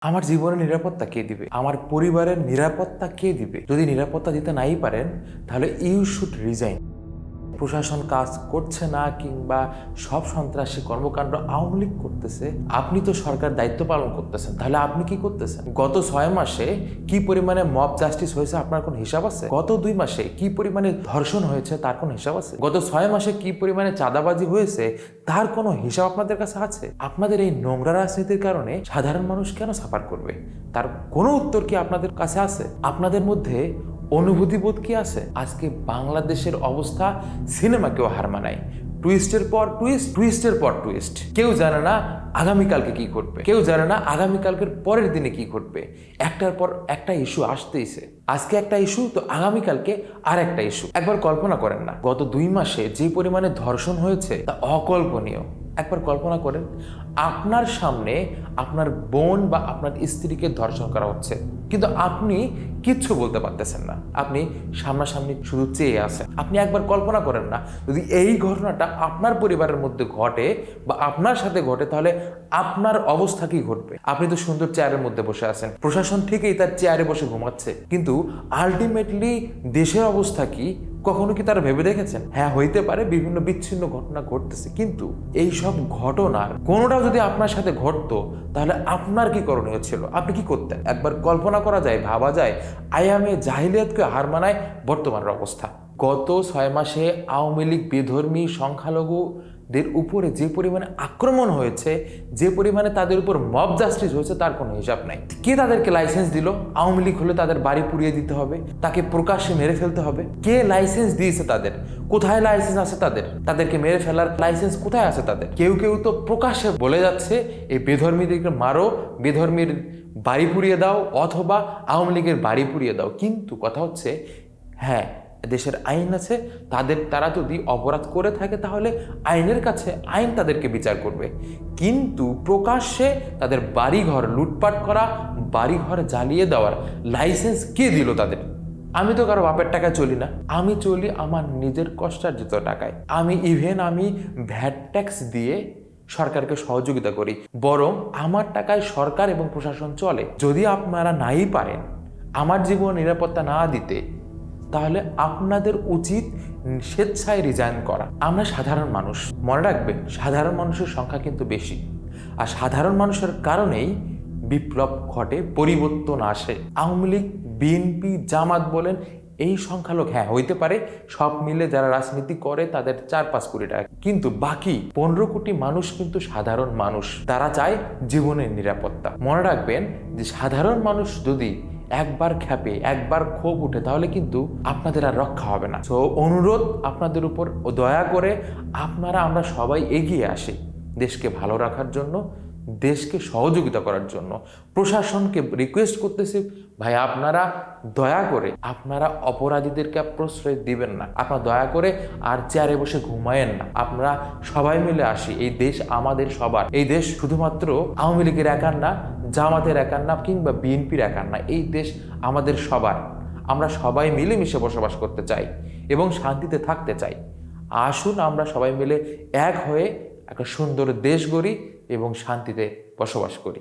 আমার জীবনের নিরাপত্তা কে দিবে? আমার পরিবারের নিরাপত্তা কে দিবে? যদি নিরাপত্তা দিতে নাই পারেন, তাহলে ইউ শুড রিজাইন প্রশাসন কাজ করছে না কিংবা সব সন্ত্রাসী কর্মকাণ্ড আওয়ামী লীগ করতেছে, আপনি তো সরকার দায়িত্ব পালন করতেছেন, তাহলে আপনি কি করতেছেন? গত ছয় মাসে কি পরিমাণে মব জাস্টিস হয়েছে আপনার কোন হিসাব আছে? গত দুই মাসে কি পরিমাণে ধর্ষণ হয়েছে তার কোন হিসাব আছে? গত ছয় মাসে কি পরিমাণে চাঁদাবাজি হয়েছে তার কোনো হিসাব আপনাদের কাছে আছে? আপনাদের এই নোংরা রাজনীতির কারণে সাধারণ মানুষ কেন সাফার করবে? তার কোনো উত্তর কি আপনাদের কাছে আছে? আপনাদের মধ্যে অনুভূতিবোধ কি আছে? আজকে বাংলাদেশের অবস্থা সিনেমাকেও হার মানায়। টুইস্টের পর টুইস্ট, টুইস্টের পর টুইস্ট। কেউ জানে না আগামীকালকে কি ঘটবে। কেউ জানে না আগামীকালকের পরের দিনে কি ঘটবে। একটার পর একটা ইস্যু আসতেইছে। আজকে একটা ইস্যু, তো আগামীকালকে আর একটা ইস্যু। একবার কল্পনা করেন না, গত দুই মাসে যে পরিমাণে ধর্ষণ হয়েছে, তা অকল্পনীয়। একবার কল্পনা করেন, আপনার সামনে আপনার বোন বা আপনার স্ত্রীকে ধর্ষণ করা হচ্ছে। কিন্তু আপনি কিচ্ছু বলতে পারতেছেন না। আপনি সামনাসামনি শুধু চেয়ে আছেন। আপনি একবার কল্পনা করেন না, যদি এই ঘটনাটা আপনার পরিবারের মধ্যে ঘটে বা আপনার সাথে ঘটে, তাহলে আপনার অবস্থা কি ঘটবে? আপনি তো সুন্দর চেয়ারের মধ্যে বসে আছেন। প্রশাসন ঠিকই তার চেয়ারে বসে ঘুমাচ্ছে। কিন্তু আলটিমেটলি দেশের অবস্থা কি? কখনো কি তারা ভেবে দেখেছেন? হ্যাঁ হইতে পারে, বিভিন্ন বিচ্ছিন্ন ঘটনা ঘটতেছে, কিন্তু এই সব ঘটনার কোনোটা যদি আপনার সাথে ঘটতো, তাহলে আপনার কি করণীয় ছিল? আপনি কি করতেন? একবার কল্পনা করা যায়, ভাবা যায় আয়ামে জাহিলিয়াতকে হার মানায় বর্তমানের অবস্থা। গত ছয় মাসে আওয়ামী লীগ বেধর্মী সংখ্যালঘুদের উপরে যে পরিমাণে আক্রমণ হয়েছে, যে পরিমাণে তাদের উপর মব জাস্টিস হয়েছে, তার কোনো হিসাব নাই। কে তাদেরকে লাইসেন্স দিল? আওয়ামী লীগ হলে তাদের বাড়ি পুড়িয়ে দিতে হবে, তাকে প্রকাশ্যে মেরে ফেলতে হবে। কে লাইসেন্স দিয়েছে তাদের? কোথায় লাইসেন্স আছে তাদের? তাদেরকে মেরে ফেলার লাইসেন্স কোথায় আছে তাদের? কেউ কেউ তো প্রকাশ্যে বলে যাচ্ছে এই বেধর্মীদেরকে মারো, বেধর্মীর বাড়ি পুড়িয়ে দাও, অথবা আওয়ামী লীগের বাড়ি পুড়িয়ে দাও। কিন্তু কথা হচ্ছে হ্যাঁ দেশের আইন আছে, তাদের, তারা যদি অপরাধ করে থাকে তাহলে আইনের কাছে আইন তাদেরকে বিচার করবে। কিন্তু প্রকাশ্যে তাদের বাড়িঘর লুটপাট করা, বাড়িঘর জ্বালিয়ে দেওয়ার লাইসেন্স কে দিল তাদের? আমি তো কারও বাপের টাকায় চলি না। আমি চলি আমার নিজের কষ্টার্জিত টাকায়। আমি ইভেন আমি ভ্যাট ট্যাক্স দিয়ে সরকারকে সহযোগিতা করি। বরং আমার টাকায় সরকার এবং প্রশাসন চলে। যদি আপনারা নাই পারেন, আমার জীবন নিরাপত্তা না দিতে তাহলে আপনাদের উচিত স্বেচ্ছায় রিজাইন করা। আমরা সাধারণ মানুষ, মনে রাখবেন, সাধারণ মানুষের সংখ্যা কিন্তু বেশি। আর সাধারণ মানুষের কারণেই বিপ্লব ঘটে, পরিবর্তন আসে। আওয়ামী লীগ, বিএনপি, জামাত বলেন, এই সংখ্যালোক হ্যাঁ হইতে পারে, সব মিলে যারা রাজনীতি করে তাদের চার পাঁচ কোটি টাকা। কিন্তু বাকি পনেরো কোটি মানুষ কিন্তু সাধারণ মানুষ। তারা চায় জীবনের নিরাপত্তা। মনে রাখবেন যে সাধারণ মানুষ যদি একবার খ্যাপে, একবার ক্ষোভ উঠে, তাহলে কিন্তু আপনাদের আর রক্ষা হবে না। তো অনুরোধ আপনাদের উপর দয়া করে আপনারা, আমরা সবাই এগিয়ে আসি দেশকে ভালো রাখার জন্য। দেশকে সহযোগিতা করার জন্য প্রশাসনকে রিকোয়েস্ট করতেছি, ভাই, আপনারা দয়া করে, আপনারা অপরাধীদেরকে প্রশ্রয় দিবেন না। আপনারা দয়া করে আর চেয়ারে বসে ঘুমায়েন না। আপনারা সবাই মিলে আসি। এই দেশ আমাদের সবার। এই দেশ শুধুমাত্র আওয়ামী লীগের একার না, জামাতের একার না, কিংবা বিএনপির একার না। এই দেশ আমাদের সবার। আমরা সবাই মিলেমিশে বসবাস করতে চাই এবং শান্তিতে থাকতে চাই। আসুন আমরা সবাই মিলে এক হয়ে একটা সুন্দর দেশ গড়ি এবং শান্তিতে বসবাস করি।